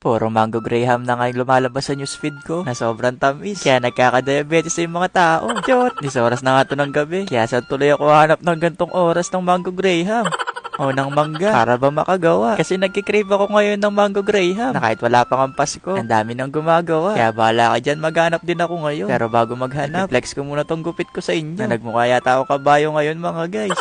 Puro mango graham na nga yung lumalabas sa newsfeed ko na sobrang tamis. Kaya nagkakadiabetes na yung mga tao. Chot! Dis oras na nga to ng gabi. Kaya saan tuloy ako hanap ng gantong oras ng mango graham. O ng mangga para ba makagawa? Kasi nagkikrave ako ngayon ng mango graham na kahit wala pang ang Pasko, ang dami nang gumagawa. Kaya bahala ka dyan, maghanap din ako ngayon. Pero bago maghanap, flex ko muna tong gupit ko sa inyo. Na nagmukha yata ako kabayo ngayon mga guys.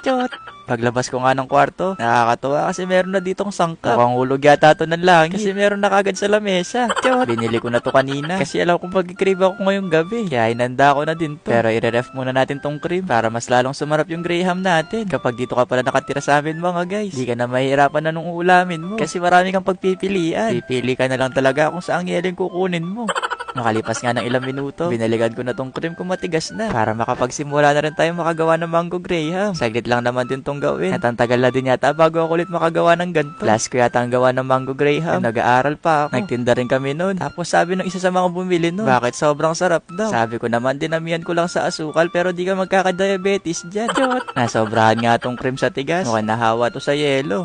Chot! Paglabas ko nga ng kwarto, nakakatuwa kasi meron na ditong sangkap. Mukhang hulog yata to ng langit. Kasi meron na kagad sa lamesa. Chot! Binili ko na to kanina. Kasi alam kong pag-crave ako ngayong gabi. Kaya inanda ko na din to. Pero i-ref muna natin tong cream para mas lalong sumarap yung graham natin. Kapag dito ka pala nakatira sa amin mga guys, di ka na mahihirapan na nung ulamin mo. Kasi marami kang pagpipilian. Pipili ka na lang talaga kung saan yeling kukunin mo. Makalipas nga ng ilang minuto, binaligan ko na tong cream kung matigas na para makapagsimula na rin tayo makagawa ng mango graham. Saglit lang naman din tong gawin. At ang tagal na din yata bago ako ulit makagawa ng ganito. Last ko yata ang gawa ng mango graham. Nag-aaral pa ako. Nagtinda rin kami noon. Tapos sabi ng isa sa mga bumili noon, bakit sobrang sarap daw? Sabi ko naman, dinamihan ko lang sa asukal pero di ka magkakadiabetes dyan. Nasobrahan nga tong cream sa tigas. Mukhang nahawa to sa yelo.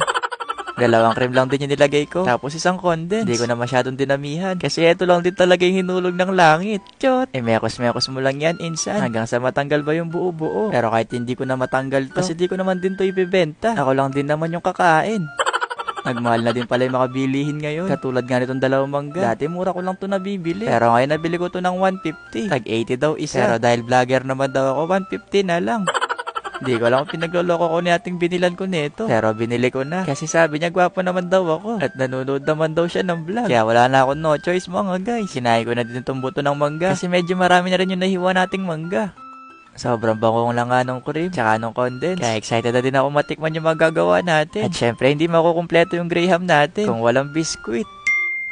Dalawang cream lang din yung nilagay ko. Tapos isang condense. Hindi ko na masyadong dinamihan. Kasi ito lang din talaga yung hinulog ng langit. Chot! Eh, mekos-mekos mo lang yan, insan. Hanggang sa matanggal ba yung buo-buo. Pero kahit hindi ko na matanggal to, kasi di ko naman din to ibibenta. Ako lang din naman yung kakain. Nagmahal na din pala yung mga bilihin ngayon. Katulad nga nitong dalawang mangga. Dati mura ko lang to nabibili. Pero ngayon nabili ko to ng 150. Tag 80 daw isa. Pero dahil vlogger naman daw ako, 150 na lang. Hindi ko alam kung pinagloloko ko ni ating binilan ko nito. Pero binili ko na. Kasi sabi niya gwapo naman daw ako. At nanonood naman daw siya ng vlog. Kaya wala na ako no choice mga guys. Kinain ko na din itong buto ng mangga. Kasi medyo marami na rin yung nahiwa nating mangga. Sobrang bangong lang nga nung cream, tsaka nung condense. Kaya excited na din ako matikman yung magagawa natin. At syempre, hindi makukumpleto yung graham natin kung walang biskuit.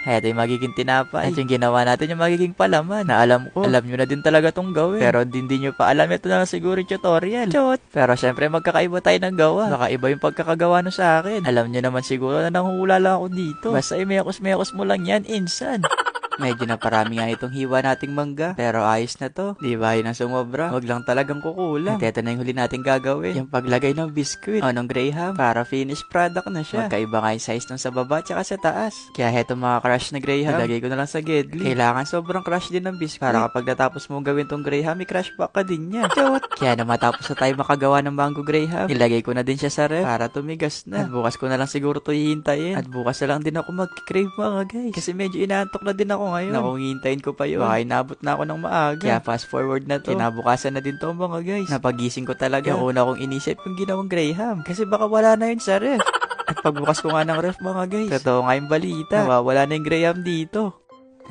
Ito yung magiging tinapay. At yung ginawa natin yung magiging palaman. Na alam ko, alam nyo na din talaga tong gawin. Pero hindi, hindi nyo pa alam. Ito na lang siguro yung tutorial. Chot! Pero syempre, magkakaiba tayo ng gawa. Baka iba yung pagkakagawa no sa akin. Alam nyo naman siguro na nanghula lang ako dito. Basta imekos-mekos mo lang yan, insan. Medyo na parami nga itong hiwa nating mangga. Pero ayos na to. Di ba yun ang sumobra? Huwag lang talagang kukulang. At ito na yung huli nating gagawin. Yung paglagay ng biscuit. O ng graham. Para finished product na siya. Magkaiba nga yung size nung sa baba tsaka sa taas. Kaya heto mga crush na graham. Lagay ko na lang sa gedli. Kailangan sobrang crush din ng biscuit. Para kapag natapos mo gawin tong graham, i-crush back ka din niya. Chot! Kaya na matapos na tayo makagawa ng mango graham, ilagay ko na din siya sa ref para tumigas na. At bukas ko na lang siguro to hihintayin. At bukas na lang din ako mag-crave mga guys. Kasi medyo inaantok na din ako ngayon. Naku, hintayin ko pa yun. Baka inabot na ako ng maaga. Kaya fast forward na to. Kinabukasan na din to mga guys. Napagising ko talaga. Yung una kong inisip yung ginawang graham. Kasi baka wala na yun sa ref. At pagbukas ko nga ng ref mga guys. Totoo nga yung balita. Nawawala na yung graham dito.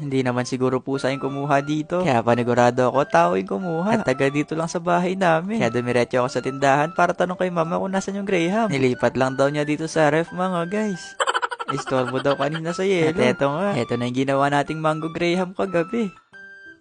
Hindi naman siguro pusa yung kumuha dito. Kaya panigurado ako, tao yung kumuha. At taga dito lang sa bahay namin. Kaya dumiretso ako sa tindahan para tanong kay mama kung nasan yung Graham. Nilipat lang daw niya dito sa ref mga guys. Istorbo daw kanina sa yelo. At eto nga, eto na yung ginawa nating mango Graham kagabi.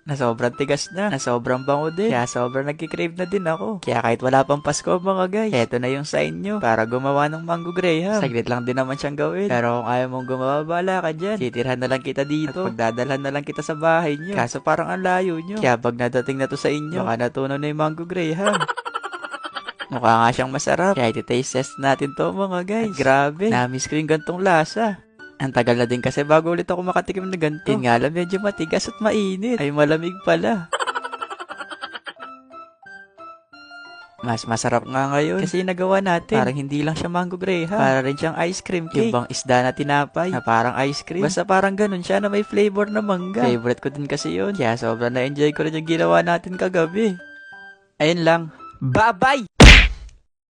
Na sobrang tigas na, na sobrang bango din. Kaya sobrang nagkikrave na din ako. Kaya kahit wala pang Pasko mga guys, eto na yung sign nyo para gumawa ng mango Graham. Saglit lang din naman siyang gawin. Pero kung ayaw mong gumawa, bala ka dyan. Titirhan na lang kita dito. At pagdadalhan na lang kita sa bahay nyo. Kaso parang ang layo nyo. Kaya pag nadating na to sa inyo, baka natunaw na yung mango Graham. Mukha nga siyang masarap. Kaya iti-taste test natin to mga guys. At grabe, namiss ko yung gantong lasa. Ang tagal na din kasi bago ulit ako makatikim na ganito. Yun nga lang, medyo matigas at mainit. Ay malamig pala. Mas masarap nga ngayon kasi nagawa natin. Parang hindi lang siya mango graham. Para rin siyang ice cream cake. Yung bang isda na tinapay na parang ice cream. Basta parang ganun siya na may flavor na mangga. Favorite ko din kasi yun. Kaya sobrang na-enjoy ko rin yung ginawa natin kagabi. Ayun lang. Bye-bye!